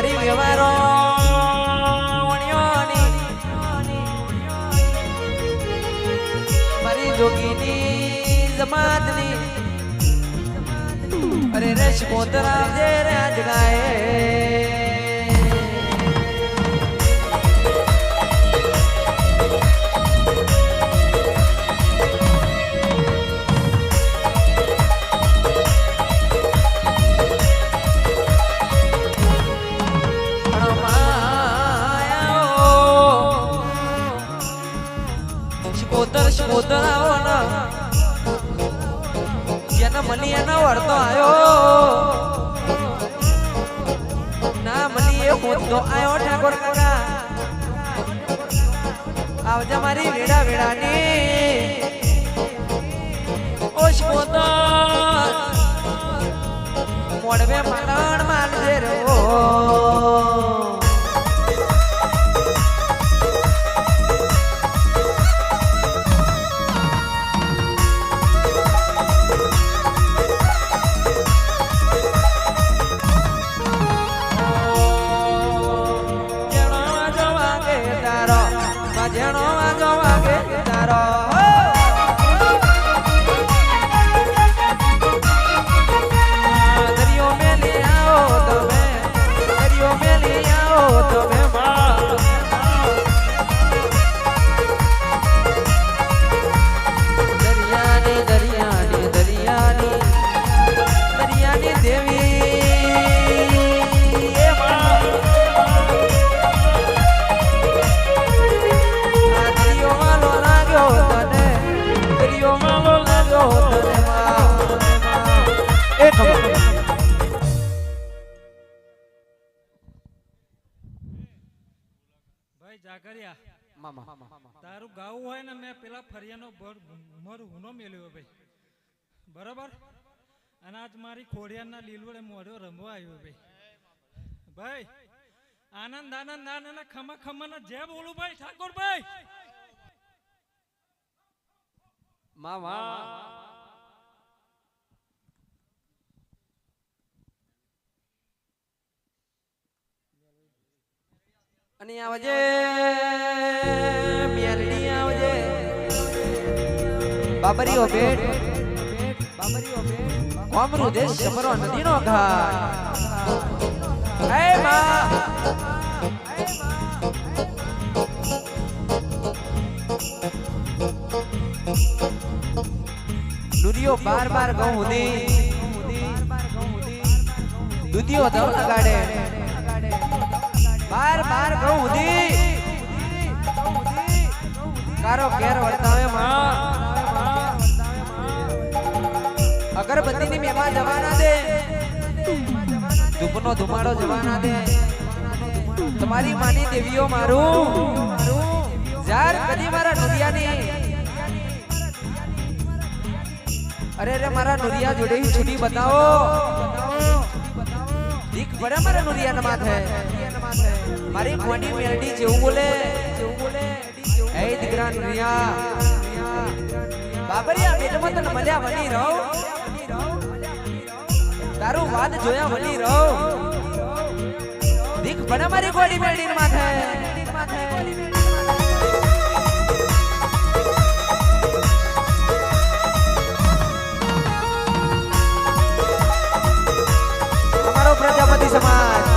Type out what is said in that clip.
મારી વ્યવહારો મારી જોગીની જમાતની. અરે રેશ પોતરા જે રે આજ ગાય શિકોતર શિકોતર આવો ને જેને મની એનો વળતો આવ્યો. ના મની એ હોતો આવ્યો ઠાકોર કાકા. આવજે મારી વેડા વેડાની. ઓ શિકોતર મોડવે મારણ જેણો વાજો વાગે તારો. ભાઈ જાગરિયા. મામા. તારું ગાવું હોય ને મેં પેલા ફરિયાનો ભર- મર હુનો મેલ્યો ભાઈ. બરાબર? અને આજ મારી ખોડિયાના લીલવડે મોઢો રમવા આવ્યો ભાઈ. ભાઈ આનંદ આનંદ આનંદ ખમા ખમા જે બોલું ભાઈ ઠાકોર ભાઈ મામા. અને આવજે મેલડી આવજે. બાબરીઓ ભેટ બાબરીઓ બેટ કોમરું દેશ સમરો નદીનો ઘાટ. હે માં. દુધિયો બાર બાર ઘઉં હુદી દુધિયો ધવ લગાડે. બાર બાર ઘઉં ઉધી. કારો ઘેર વર્તાવે મા અગરબત્તીની મેમા જવાના દે. ધૂપનો ધુમાડો જવાના દે. તમારી માની દેવીઓ મારું. જાર કદી મારા નદિયાની. અરે અરે, મારા નુરિયા જોડે છૂટી બતાવો. દીક બરાબર મારા નુરિયા ના માથે. મારી મોડી મેલડી જેવું બોલે. જેવું એ દીકરા દુનિયા. બાબરિયા બેટમાં તને મજા વળી રહો. તારું વાદ જોયા વળી રહો. દીક ભણે મારી ગોડી મેલડી માથે. માથે પ્રજાપતિ સમાજ.